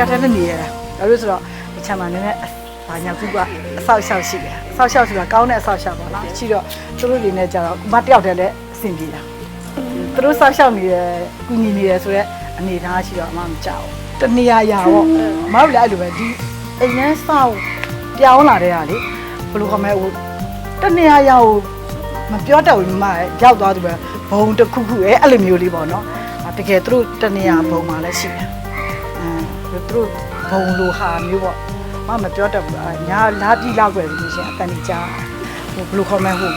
တရားထဲနဲ့နေရတာဒါလို့ဆိုတော့ဒီချမ်းမှာနည်းနည်းဘာညာကူကအဆောက်အအုံရှိတယ်အဆောက်အအုံဆိုတာကောင်းတဲ့အဆောက်အအုံပေါ့နော်ရှိတော့သူတို့တွေနဲ့ကြတော့မတယောက်တည်းလည်းအဆင်ပြေတာသူတို့ဆောက်ရှောက်နေတယ်ကုညီနေတယ်ဆိုတော့အနေထားရှိတော့အမှမကြောက်တနေရာရာပေါ့မဟုတ်လည်းအဲ့လိုပဲဒီအိမ်ထဲဆောက်ပြောင်းလာတဲ့ဟာလေဘယ်လိုခေါ်မလဲဟိုတနေရာရာကိုမပြောတတ်ဘူးညီမရဲ့ရောက်သွားသူပဲဘုံတစ်ခုခုရဲ့အဲ့လိုမျိုးလေးပေါ့နော်တကယ်သူတို့တနေရာဘုံမှာလည်းရှိတယ်အဲ သူတို့ဘုံလိုဟာမျိုးပေါ့မမပြောတတ်ဘူးအာညာလာပြီလောက်ပဲလို့ရှင်အတန်ကြီးကြားဟိုဘယ်လိုခေါ်မလဲဟို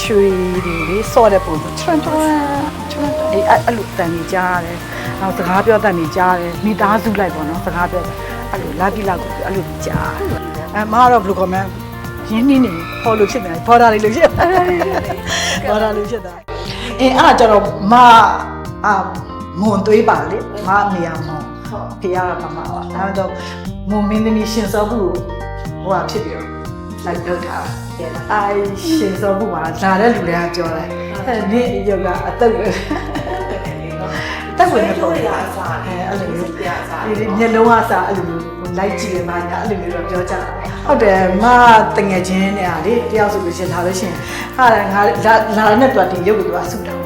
ချွေတွေလေးစော့တဲ့ပုံစံချွန်းချွန်းချွန်းအေးအဲ့အဲ့လိုတန်ကြီးကြားတယ်နောက်စကားပြောတန်ကြီးကြားတယ်မိသားစုလိုက်ပေါ့နော်စကားပြောတယ်အဲ့လိုလာပြီလောက်ကိုအဲ့လိုကြားအဲမကတော့ဘယ်လိုခေါ်မလဲရင်းနှီးနေဟောလို့ဖြစ်တယ်ဘော်ဒါလေးလို့ဖြစ်ဘော်ဒါလေးဖြစ်တာအင်းအဲ့ဒါကြတော့မအာ မွန်သွေးပါလေမအမေရမွန်ဖေရပါမှာပါဒါတော့မွန်မင်းသမီးရှင်စောဘူးဟိုဟာဖြစ်ပြီးတော့လိုက်တော့တာအိုင်ရှင်စောဘူးပါလာတဲ့လူတွေကပြောတယ်အဲ့ဒီယောကအသက်ပဲတက်ဝင်နေတော့အဲအဲ့လိုမျိုးဒီမျက်လုံးအစားအဲ့လိုမျိုးလိုက်ကြည့်ရမှာညာအဲ့လိုမျိုးတော့ပြောကြတာဟုတ်တယ်မတငယ်ချင်းနဲ့ဟာလေတယောက်ဆိုလို့ရှင်လာလို့ရှင်ဟာငါလာလာတဲ့တော့ဒီရုပ်ကိုသူကဆူတောင်းတာ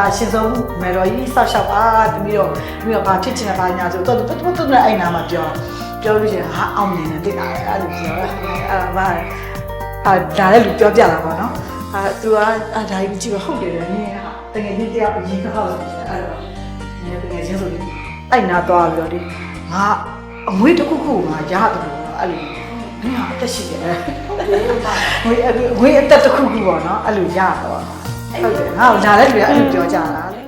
အာရှင်ဆုံးမယ်တော်ကြီးဆောက်ရှောက်ပါတမီးတော့တမီးတော့ဘာဖြစ်ချင်လဲဘာညာဆိုတော့တော်တော်တော်အဲ့နာမှာပြောပြောလို့ရှင်ဟာအောင်မြင်တယ်တိတ်တာအဲ့လိုပြောအဲ့ဒါဘာအာဒါလည်းလူပြောပြတာပေါ့နော်အာသူကအာဒါကြီးကြည့်ပါဟုတ်တယ်နင်းဟာတကယ်ကြီးတယောက်အရင်ကောက်လို့အဲ့တော့နင်းတကယ်ချင်းဆိုပြီးအဲ့နာသွားပြီးတော့ဒီငါအမွေးတစ်ခုခုငါရတယ်လို့အဲ့လိုမင်းဟာအသက်ရှိတယ်ငွေငွေအသက်တစ်ခုခုပေါ့နော်အဲ့လိုရတော့ ဟုတ်တယ်ငါလာတဲ့လူကအဲ့လိုပြောကြတာလေ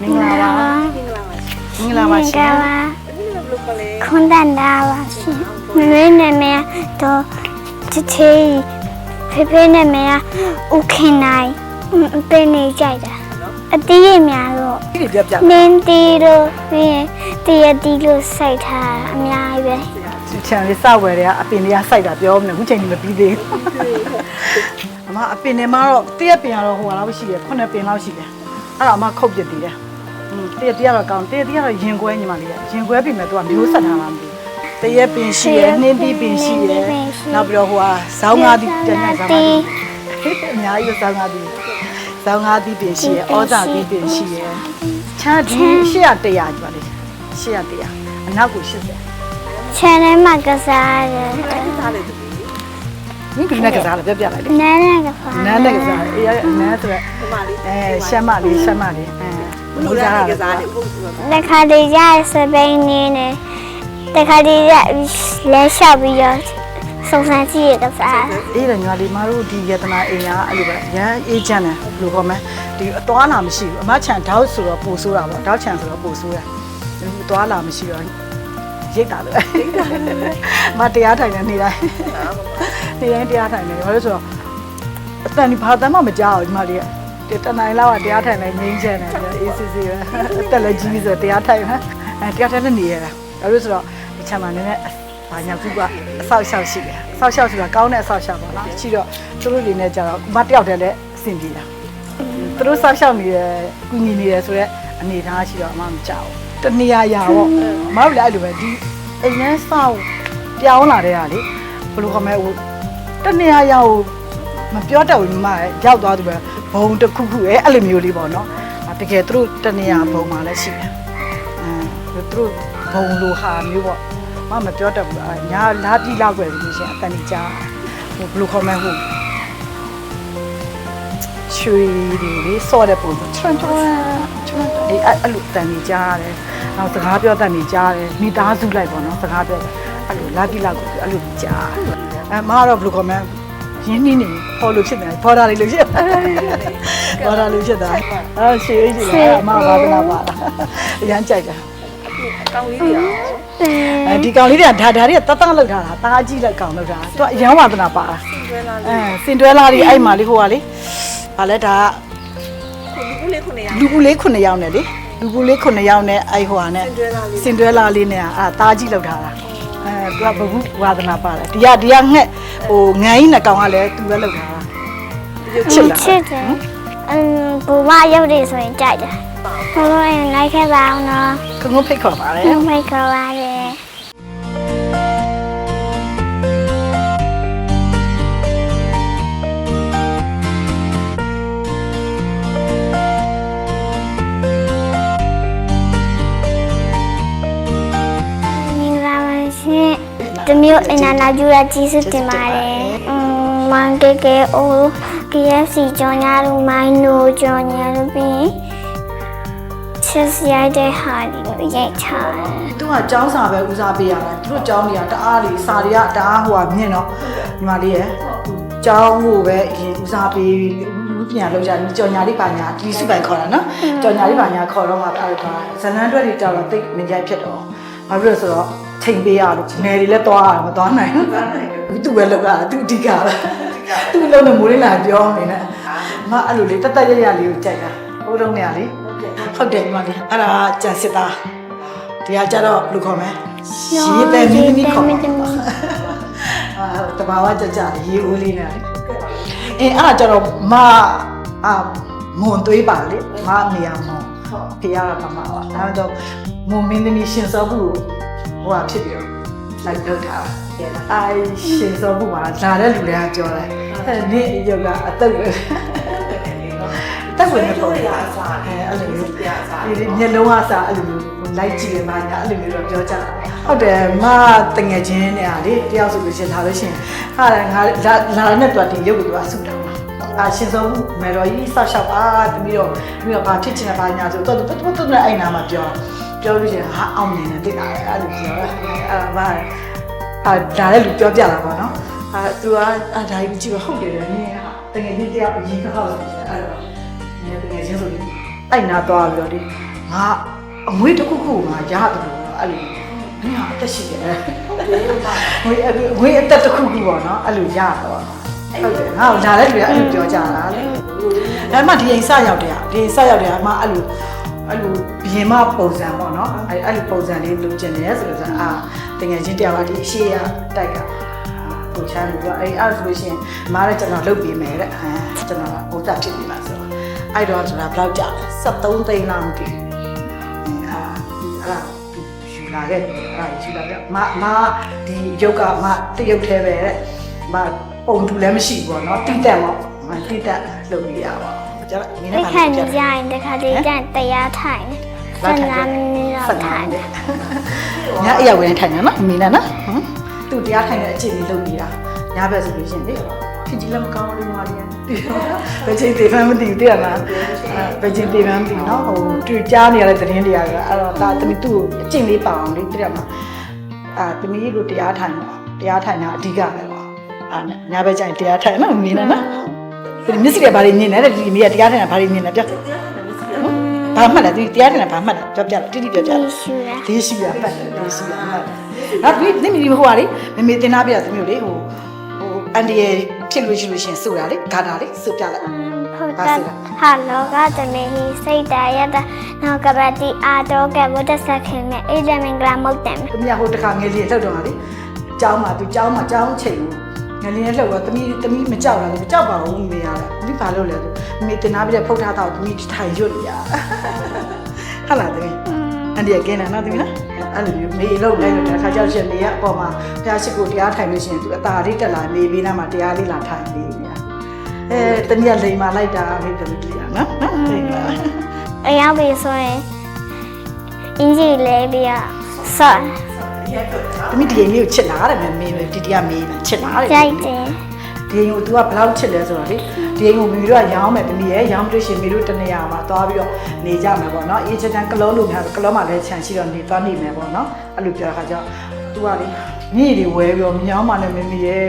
မင်္ဂလာပါမင်္ဂလာပါရှင်ခွန်တန်တာပါရှင်မမေနာမည်တော့ချစ်ချေဖေဖေနာမည်ကဦးခင်နိုင်ပေးနေကြိုက်တာ အတီးရများတော့ဒီပြပြနင်းတီတို့ပြီးရင်တီရတီလို့စိုက်ထားတာအများကြီးပဲချန်လေးစဝယ်တွေကအပင်တွေကစိုက်တာပြောမလို့အခုချိန်ကြီးမပြီးသေးဘူးအမအပင်တွေမှာတော့တရက်ပင်ကတော့ဟိုလောက်ရှိတယ်ခုနှစ်ပင်လောက်ရှိတယ်အဲ့တော့အမခုတ်ပြစ်တည်တယ်อืมတရက်တရက်တော့ကောင်းတရက်တရက်တော့ရင်ခွဲညီမလေးရင်ခွဲပြင်မဲ့သူကမျိုးဆက်ထားမှမသိဘူးတရက်ပင်ရှိရယ်နှင်းပြီးပင်ရှိရယ်နောက်ပြီးတော့ဟိုဟာဇောင်းငါးဒီတနေ့ဇောင်းငါးဒီအများကြီးဇောင်းငါးဒီ ဇောင်းငါးဒီပင်ရှိရယ်ဩဇာဒီပင်ရှိရယ်ချာဒီရှေ့ရ100ညီမလေးရှေ့ရ100အနောက်ကို80ချန်ထဲမှာကစားတယ်မင်းကလည်းကစားလားပြပြလိုက်လေနန်းနဲ့ကစားနန်းနဲ့ကစားအေးနန်းဆိုတော့အဲရှမ်းမလေးရှမ်းမလေးအဲဘလို့ရကစားတယ်ဘုတ်ဆိုတော့တခါတည်းရစပိန်နေနေတခါတည်းရလဲလျှောက်ပြီးတော့ စုံစမ်းကြည့်ရကစားအေးတယ်ညီမလေးမတို့ဒီယတနာအိမ်ကအဲ့လိုပဲရမ်းအေးချမ်းတယ်ဘယ်လိုခေါ်မလဲဒီအသွားလာမရှိဘူးအမချန်တောက်ဆိုတော့ပို့ဆိုးတာပေါ့တောက်ချန်ဆိုတော့ပို့ဆိုးတယ်ဒီအသွားလာမရှိတော့ရိတ်တာလို့ရိတ်တာမတရားထိုင်နေနေတိုင်းနေတိုင်းတရားထိုင်နေဘာလို့ဆိုတော့အတန်ဒီဘာတမ်းမှမကြောက်ဘူးညီမလေးကတနင်္လာကတရားထိုင်နေငင်းချင်တယ်အေးစစ်စစ်ပဲအသက်လည်းကြီးပြီဆိုတရားထိုင်ပဲအဲတရားထိုင်နေနေရတာဘာလို့ဆိုတော့ဒီချမ်းမှာနည်းနည်းဘာညာကူကအဆောက်အအုံရှိတယ်အ ဆောက်အအုံဆိုတာကောင်းတဲ့အဆောက်အအုံပေါ့နော်ရှိတော့သူတို့တွေနဲ့ကြတော့မတယောက်တည်းလည်းအဆင်ပြေတာသူတို့ဆောက်ရှောက်နေတယ်ကုညီနေတယ်ဆိုတော့အနေထားရှိတော့အမှမကြောက်ဘူးတနေရာရာပေါ့မဟုတ်လည်းအဲ့လိုပဲဒီအိမ်ထဲဆောက်ပြောင်းလာတဲ့ဟာလေဘယ်လိုခေါ်မလဲဟိုတနေရာရာကိုမပြောတတ်ဘူးညီမရဲ့ရောက်သွားသူပဲဘုံတစ်ခုခုရဲ့အဲ့လိုမျိုးလေးပေါ့နော်တကယ်သူတို့တနေရာဘုံမှာလည်းရှိတယ်အဲသူတို့ဘုံလိုဟာမျိုးပေါ့ မမပြောတတ်ဘူးအာညာလာပြီလောက်ပဲလို့ရှင်အတန်ကြီးကြားဟိုဘယ်လိုခေါ်မလဲဟိုချွေတွေလေးစော့တဲ့ပုံစံချွန်းချွန်းချွန်းအေးအဲ့အဲ့လိုတန်ကြီးကြားတယ်နောက်စကားပြောတန်ကြီးကြားတယ်မိသားစုလိုက်ပေါ့နော်စကားပြောတယ်အဲ့လိုလာပြီလောက်ကိုအဲ့လိုကြားအဲမကတော့ဘယ်လိုခေါ်မလဲရင်းနှီးနေဟောလို့ဖြစ်တယ်ဘော်ဒါလေးလို့ဖြစ်ဘော်ဒါလေးဖြစ်တာအဲရှေးကြီးလာအမဘာသနာပါလားအရမ်းကြိုက်တာ ကောင်းလေးတွေအောင်အဲဒီကောင်လေးတွေကဒါဒါတွေကတတ်တတ်လောက်ထားတာတားကြီးလက်ကောင်လောက်ထားတာသူကအရန်ဝါသနာပါတာကျွဲလာအဲစင်တွဲလာလေးအဲ့မှာလေးဟိုကလေဘာလဲဒါခုလေးခုနေရလူပူလေး9ယောက်နဲ့လေလူပူလေး9ယောက်နဲ့အဲ့ဟိုဟာနဲ့ကျွဲလာလေးစင်တွဲလာလေးနဲ့အာတားကြီးလောက်ထားတာအဲအဲသူကဘဟုဝါဒနာပါတယ်ဒီကဒီကငှက်ဟိုငန်းကြီးနှစ်ကောင်ကလည်းသူပဲလောက်တာချစ်လာချစ်တယ်အမ်ဘူမရုပ်တွေဆိုရင်ကြိုက်တယ် ဘလို့ရင်လိုက်ခဲ့ပါအောင်နော်ခငုံဖိတ်ခေါ်ပါတယ်နှုတ်မိတ်ခေါ်ပါလေမင်္ဂလာပါရှင်။တမျိုးအင်နာနာကျူရာကြီးစုတင်ပါတယ်။အမ်မန်ကေကေအို KFC ကြော်ညာလူမိုင်းနိုကြော်ညာလူပြီး ချစ်စရိုက်တဲ့ဟာဒီလိုရိုက်ထားတယ် သူကចောင်းစာပဲဦးစားပေးရတယ်သူတို့ចောင်းတွေကတအားလေးစာတွေကတအားဟိုကမြင့်တော့ညီမလေးရယ်ចောင်းကိုပဲအရင်ဦးစားပေးဘူးပြန်လောက်ကြတယ်ကြော်ညာလေးပါညာဒီစုပိုင်ခေါ်တာနော်ကြော်ညာလေးပါညာခေါ်တော့မှအဲ့ဒါဇလန်တွက်တွေကြောက်တော့တိတ်မကြိုက်ဖြစ်တော့ဘာဖြစ်လို့ဆိုတော့ချိန်ပေးရလို့နယ်တွေလည်းသွားရမသွားနိုင်ဘူးသူပဲလောက်တာသူအဓိကပဲသူ့လုံးနဲ့မိုးလေးလာပြောနေတယ်မအဲ့လိုလေးတတ်တတ်ရရလေးကိုကြိုက်တာဟိုတုန်းကလေ ဟုတ်တယ်ညီမလေးအဲ့ဒါကြံစစ်သားတရားကြတော့ဘယ်လူခေါ်မလဲရေပဲမင်းသမီးခေါ်မှာအာတဘာဝကြကြရေဦးလေးနဲ့အင်းအဲ့ဒါကြတော့မအာမွန်သွေးပါလေမအမေရမွန်ဖေရတာမမပါအဲ့တော့မွန်မင်းသမီးရှင်စောဘူးဟိုဟာဖြစ်ပြီးတော့လိုက်တော့တာအိုင်ရှင်စောဘူးပါလာတဲ့လူတွေကပြောတယ်အဲ့ဒီယောကအတုတ်ပဲ တက်ဝင်နေပေါ့အဲ့လိုမျိုးဒီမျက်လုံးအစားအဲ့လိုမျိုးလိုက်ကြည့်ရပါညာအဲ့လိုမျိုးတော့ပြောကြတာဟုတ်တယ်မတငယ်ချင်းနဲ့ဟာလေတယောက်ဆိုလို့ရှင်ဒါပဲရှင်ဟာငါလာလာနဲ့တော့ဒီရုပ်ကိုသူကဆုတောင်းတာအာရှင်ဆုံးမေတော်ကြီးဆောက်ရှောက်ပါတမီးတော့တမီးတော့ဘာဖြစ်ချင်လဲဘာညာဆိုတော့တော်တော်တော်နဲ့အဲ့နာမှာပြောပြောလို့ရှင်ဟာအောင်မြင်တယ်တိတ်တာအဲ့လိုပြောတာအဲ့ဒါဘာအာဒါလည်းလူပြောပြတာပေါ့နော်အာသူကအာဒါကြီးကြည့်တော့ဟုတ်တယ်နင်ဟာတကယ်ကြီးတယောက်အရင်ကဟောက်လို့ရှင်အဲ့တော့ အဲ့နာသွားပြီးတော့ဒီငါအမွေးတစ်ခုခုငါရတယ်လို့အဲ့လိုနင်ဟာအသက်ရှိတယ်ငွေငွေအသက်တစ်ခုခုပေါ့နော်အဲ့လိုရတာပေါ့ဟုတ်တယ်ငါ့ကိုလာတဲ့လူကအဲ့လိုပြောကြတာလေဒါမှဒီအိမ်စရောက်တယ်ဒီအိမ်စရောက်တယ်အမအဲ့လိုအဲ့လိုဘရင်မပုံစံပေါ့နော်အဲ့အဲ့လိုပုံစံလေးလိုချင်တယ်ဆိုတော့အာတကယ်ချင်းတရားကဒီအရှိရတိုက်ကဟိုချမ်းလို့အဲ့အဲ့ဆိုလို့ရှိရင်မားလည်းကျွန်တော်လုပ်ပေးမယ်တဲ့အဲကျွန်တော်ဟိုတက်ဖြစ်နေပါဆိုတော့ အဲ့တော့ကျွန်တော်ဘယ်လောက်ကြာလဲ73သိန်းလောက်တည်အာအဲ့ဒါယူလာခဲ့တယ်အဲ့ဒါယူလာခဲ့မမဒီရုပ်ကမတရုပ်သေးပဲတဲ့မပုံတူလည်းမရှိဘူးပေါ့နော်တိတက်ပေါ့မတိတက်လုပ်နေရပါကျွန်တော်မင်း။နဲ့ဒီပါခါလို့နေပြကြရင်တခါတည်းကျရင်တရားထိုင်တယ်။ဆန္ဒမင်းတော့ထိုင်တယ်ညအရာဝင်ထိုင်နေနော်မင်းနဲ့နော်ဟမ်သူတရားထိုင်တဲ့အချိန်လေးလုပ်နေတာညဘက်ဆိုလို့ရှင်လေဖြစ်ကြီးလည်းမကောင်းဘူးမလေး ဘယ်ချိန်တေဖမ်းမသိဘူးတည်ရလားဘယ်ချိန်တေဖမ်းမသိနော်ဟိုတူကြားနေရတဲ့သတင်းတွေကအဲ့တော့ဒါတမီသူ့ကိုအကျင့်လေးပါအောင်လေတည်ရမှာအာတမီတို့တရားထိုင်တော့တရားထိုင်တာအဓိကပဲပေါ့အာညဘက်ကျရင်တရားထိုင်နော်မင်းနဲ့နော်ဒီမစ္စည်းကဘာတွေမြင်လဲတဲ့ဒီမိကတရားထိုင်တာဘာတွေမြင်လဲပြောဘာမှတ်လဲဒီတရားထိုင်တာဘာမှတ်လဲပြောပြတိတိပြောပြ။ဒီရှူတာဒေးရှိရပတ်တယ်ဒေးရှိရပတ်တယ်။နောက်ပြီးနိမီဟိုဟာလေမမေတင်သားပြသမီးကိုလေဟိုဟိုအန်ဒီရဲ့ ဖြစ်လို့ရှိလို့ရှင်ဆိုတာလေဂါတာလေစုပြလိုက်ဟုတ်တယ်ဟာလောကတမေဟိစိတ်တရတနောကပတိအာတောကဝတ္တစခင်မြအေဒမင်္ဂလာမုတ်တံ။သမီးကဟိုတခါငယ်လေးလှုပ်တော့ဟာလေ။ကျောင်းမှာသူကျောင်းမှာကျောင်းချိန်ကိုငယ်လေးလှုပ်တော့သမီးသမီးမကြောက်လားမကြောက်ပါဘူးမေရတာ။သမီးဘာလို့လဲဆိုမေတင်သားပြဖုတ်ထားတော့သမီးထိုင်ရွတ်နေရ။ဟုတ်လားသမီးအန်ဒီကကင်းတယ်နော်သမီးနော်။ အဲ့လိုမျိုးမေလှုပ်လိုက်လို့တခါကြောက်ရှင်မေကအပေါ်မှာဖျားရှိကိုတရားထိုင်လို့ရှိရင်သူအသာလေးတက်လာမေဘေးနားမှာတရားလေးလာထိုင်နေနေရ။အဲတမီးကလိန်မာလိုက်တာမေသမီးလေးကနော်နော်လိန်မာအရောက်ပြီဆိုရင်အင်ဂျီလဲပြီးတော့ဆော့သမီးဒီအိမ်လေးကိုချစ်လာတယ်မေမေဒီတီကမေးတာချစ်လာတယ်ကြိုက်တယ်ဒီအိမ်ကို तू ကဘယ်လောက်ချစ်လဲဆိုတော့လေ ဒီအိမ်ကိုမိမိတို့ကရောင်းမယ်သမီးရဲ့ရောင်းလို့ရှိရင်မိတို့တနေရာမှာသွားပြီးတော့နေကြမယ်ပေါ့နော်အေးချမ်းချမ်းကလောလို့များကလောမှာလည်းခြံရှိတော့နေသွားနေမယ်ပေါ့နော်အဲ့လိုပြောတဲ့ခါကျတော့ तू ကလေညီတွေဝဲပြီးတော့မြောင်းမှလည်းမမေရဲ့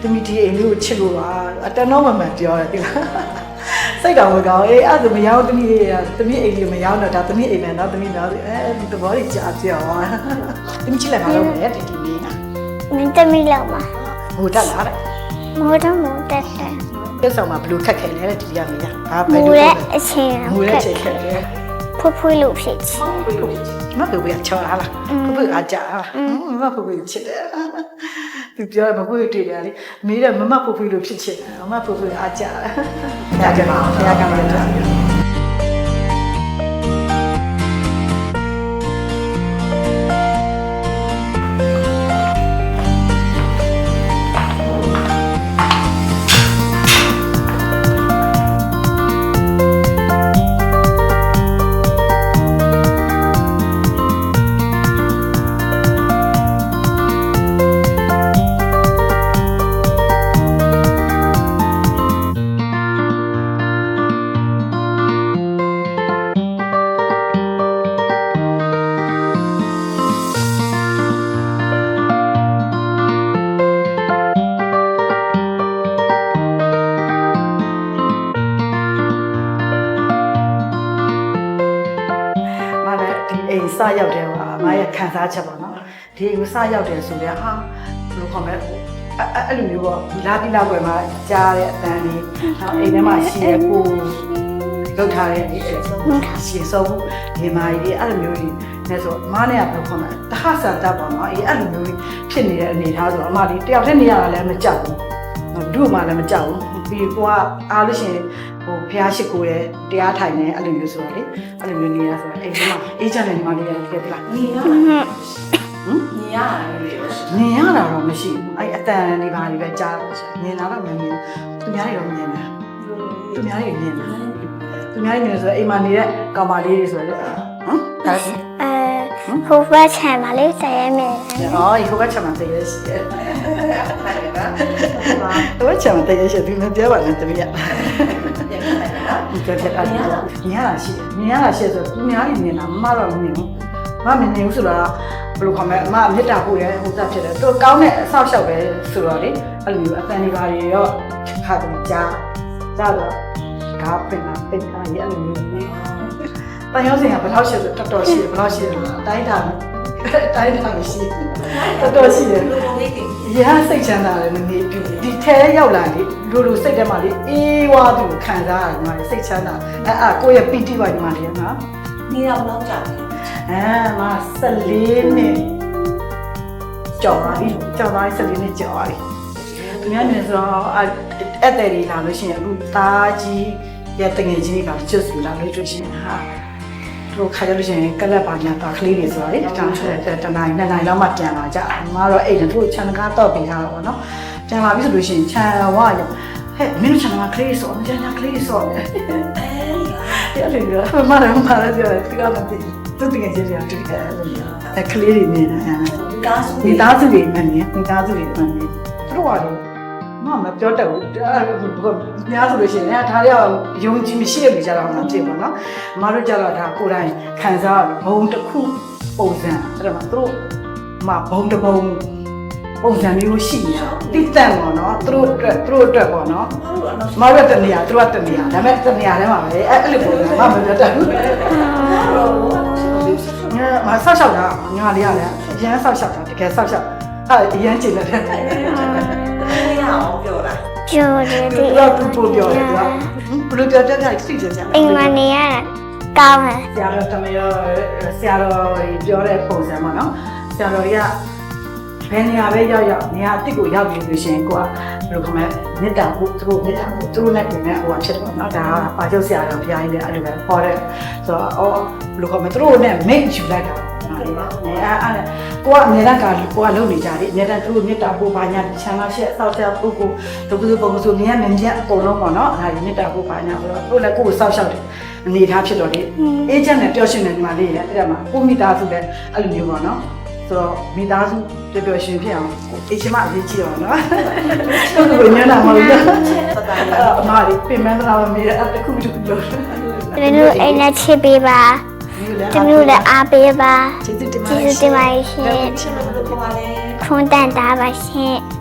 သမီးဒီအိမ်လေးကိုချစ်လို့ပါအတန်တော့မမှန်ပြောတယ်ဒီလားစိတ်တော်မကောင်းအေးအဲ့ဒါမရောင်းသမီးလေးသမီးအိမ်လေးမရောင်းတော့ဒါသမီးအိမ်မယ်နော်သမီးနော်အဲဒီသဘောကြီးကြာပြောသမီးချစ်လိုက်ပါတော့မယ်ဒီဒီလေးကမင်းတမီလောက်မှာဟိုတက်လာတဲ့မိုးတော့မိုးတက်တယ် ပြဿနာမှာဘလို့ခက်ခဲလဲတဲ့ဒီရမေးတာဘာပဲမိုးလို့ရဲ့အချင်းငွေခနဲ့က်ချိန်ခက်တယ်ဖွဖွလို့ဖြစ်ချင်မမဖေဖေကချော်လာလားဖေဖေအားကြလားမဖေဖေချစ်တယ်သူပြောမဖေဖေတွေ့တယ်လေမေးတယ်မမဖေဖေလို့ဖြစ်ချင်တယ်မမဖေဖေအားကြတယ်ဒါကမှဘုရားကမှလ စရောက်တယ်ပါမရဲ့ခံစားချက်ပေါ့နော်ဒီအိမ်စရောက်တယ်ဆိုတော့ဟာဘယ်လိုခေါ်မလဲအဲ့အဲ့လိုမျိုးပေါ့ဒီလာတိလာွယ်မှာကြားတဲ့အတန်းလေးနောက်အိမ်ထဲမှာရှိတဲ့ကိုလောက်ထားတဲ့ဒီရှေဆုံးဒီမာကြီးအဲ့လိုမျိုးကြီးနဲ့ဆိုအမနဲ့ကဘယ်လိုခေါ်မလဲတဟဆန်တတ်ပါတော့အေးအဲ့လိုမျိုးဖြစ်နေတဲ့အနေအထားဆိုတော့အမဒီတယောက်တည်းနေရတာလည်းမကြောက်ဘူးတို့မှလည်းမကြောက်ဘူး ပြီးကိုကအားလို့ရှိရင်ဟိုဖះရှိကိုရဲ့တရားထိုင်နေအဲ့လိုမျိုးဆိုတော့လေအဲ့လိုမျိုးနေရဆိုတော့အိမ်ထဲမှာအေးချမ်းနေမှနေရတယ်ပြပြလားညီရဟမ်ညီရတယ်လေမြင်ရတာတော့မရှိဘူးအဲ့အတန်တွေပါတွေပဲကြားတယ်မြင်လာတော့မမြင်သူများတွေတော့မြင်တယ်သူများတွေမြင်တယ်သူများတွေမြင်ဆိုတော့အိမ်မှာနေတဲ့ကောင်မလေးတွေဆိုတော့ဟမ်ဒါဆိုအဲ ဟိုဘက်ချမ်းပါလေဆယ်ရမယ်အော်ဒီဟိုဘက်ချက်မှာတည်ရရှိတယ်ဟိုဘက်ချက်မှာတည်ရရှိတယ်ဒီမပြောပါနဲ့တမီးရဒီကချက်အမြင်ရတာရှိတယ်မြင်ရတာရှိဆိုသူများတွေမြင်တာမမတော့မမြင်ဘူးမမမြင်ဘူးဆိုတော့ဘယ်လိုခေါ်မလဲအမမေတ္တာပို့ရဲဟိုစားဖြစ်တယ်သူကောင်းတဲ့အဆောက်အအုံပဲဆိုတော့လေအဲ့လိုမျိုးအတန်ဒီပါတွေရောခါတူကြားကြားတော့ကားပင်တာပင်တာရဲ့အဲ့လိုမျိုး တန်ရုံးစင်ကဘယ်လောက်ရှိဆိုတော်တော်ရှိတယ်ဘယ်လောက်ရှိတယ်တိုင်းတာတိုင်းတာရှိတော်တော်ရှိတယ်လူပုံလေးတင်ရဟစိတ်ချမ်းသာတယ်နည်းနည်းဒီဒီထဲရောက်လာလေလူလူစိတ်ထဲမှာလေအေးဝါသူခံစားရတယ်ညီမလေးစိတ်ချမ်းသာအဲအာကိုယ့်ရဲ့ပီတိပါညီမလေးနော်ညီတော့လောက်ကြတယ်အဲမ14နှစ်ကြော်ပါပြီကြော်သွားပြီ14နှစ်ကြော်ပါပြီသူများနေဆိုတော့အဲ့အဲ့တဲ့တွေလာလို့ရှိရင်အခုသားကြီးရဲ့တငယ်ချင်းကချွတ်စုလာလို့တွေ့ရှင်ဟာ တို့ခါကြလို့ရှိရင်ကလပ်ပါညာတာကလေးတွေဆိုတော့လေတန်းတနိုင်နှစ်နိုင်လောက်မှပြန်လာကြအမကတော့အဲ့ဒါတို့ချန်ကားတော့ပေးထားတော့ဗောနော်ပြန်လာပြီဆိုလို့ရှိရင်ချန်ဝါရဟဲ့မင်းတို့ချန်ကားကလေးဆိုချန်ကားကလေးဆိုတယ်အဲ့လိုမျိုးမမလည်းမလည်းပြောတယ်ဒီကမသိသူတကယ်ကြီးတယ်တူတယ်အဲ့လိုမျိုးအခလေးတွေနေတယ်ကားစုဒီသားစုတွေနဲ့နေဒီသားစုတွေနဲ့နေသူတို့ကတော့ မမပြောတတ်ဘူးများဆိုလို့ရှိရင်ဒါတွေကယုံကြည်မရှိတဲ့လူကြတော့မှဖြစ်ပါတော့မတို့ကြတော့ဒါကိုယ်တိုင်ခံစားဘုံတစ်ခုပုံစံအဲ့ဒါမှသူတို့မဘုံတစ်ဘုံပုံစံမျိုးရှိနေတာတိတန့်ပေါ့နော်သူတို့အတွက်သူတို့အတွက်ပေါ့နော်ဟုတ်တော့နောက်မတို့တနေရသူတို့ကတနေရဒါပေမဲ့တနေရထဲမှာပဲအဲ့အဲ့လိုပုံစံမမပြောတတ်ဘူးငါမဆောက်ရှောက်တာငါလေးရတယ်အရန်ဆောက်ရှောက်တာတကယ်ဆောက်ရှောက်အဲ့အရန်ကျင်တယ်တဲ့ရ အောင်ပြောတာကျိုးတယ်သူဒီကသူပို့ပြောတယ်သူကဘယ်လိုပြောပြပြသိကြကြအိမ်မနေရတာကောင်းတယ်ဆရာတော်တမယောဆရာတော်ပြောတဲ့ပုံစံပေါ့နော်ဆရာတော်ကြီးကဘယ်နေရာပဲရောက်ရောက်နေရာအစ်စ်ကိုရောက်ပြီလို့ရှိရင်ကိုကဘယ်လိုခေါ်မလဲမေတ္တာပို့သူတို့မေတ္တာပို့သူတို့နဲ့ပြင်မဲ့ဟိုကဖြစ်တယ်ပေါ့နော်ဒါကပါချုပ်ဆရာတော်ဘုရားကြီးလည်းအဲ့လိုပဲဟောတဲ့ဆိုတော့အော်ဘယ်လိုခေါ်မလဲသူတို့နဲ့မိတ်ယူလိုက်တာပေါ့နော် အဲအဲ့ကိုကအမြဲတမ်းကကိုကလုံနေကြတယ်အမြဲတမ်းသူတို့မေတ္တာပို့ပါညာချမ်းသာရှက်ဆောက်တဲ့ပုဂ္ဂိုလ်ဒုက္ခပုံဆိုမြင်ရမြင်ရအကုန်လုံးပေါ့နော်အဲ့ဒါမေတ္တာပို့ပါညာဆိုတော့သူတို့လည်းကိုယ်ကိုစောက်ရှောက်တယ်အနေထားဖြစ်တော့လေအေဂျင့်နဲ့ပျော်ရွှင်နေဒီမှာလေးရအဲ့ဒါမှာကိုမိသားစုလည်းအဲ့လိုမျိုးပေါ့နော်ဆိုတော့မိသားစုပျော်ပျော်ရွှင်ဖြစ်အောင်အေဂျင့်မအရေးကြီးတော့နော်သူတို့ကညနာမလို့ပတ်တိုင်းလာအမလေးပြင်မန်းလာမေးအဲ့တခုတခုပြောတမီးတို့အိမ်နဲ့ချစ်ပေးပါ တမီးတို့လည်းအားပေးပါကျေး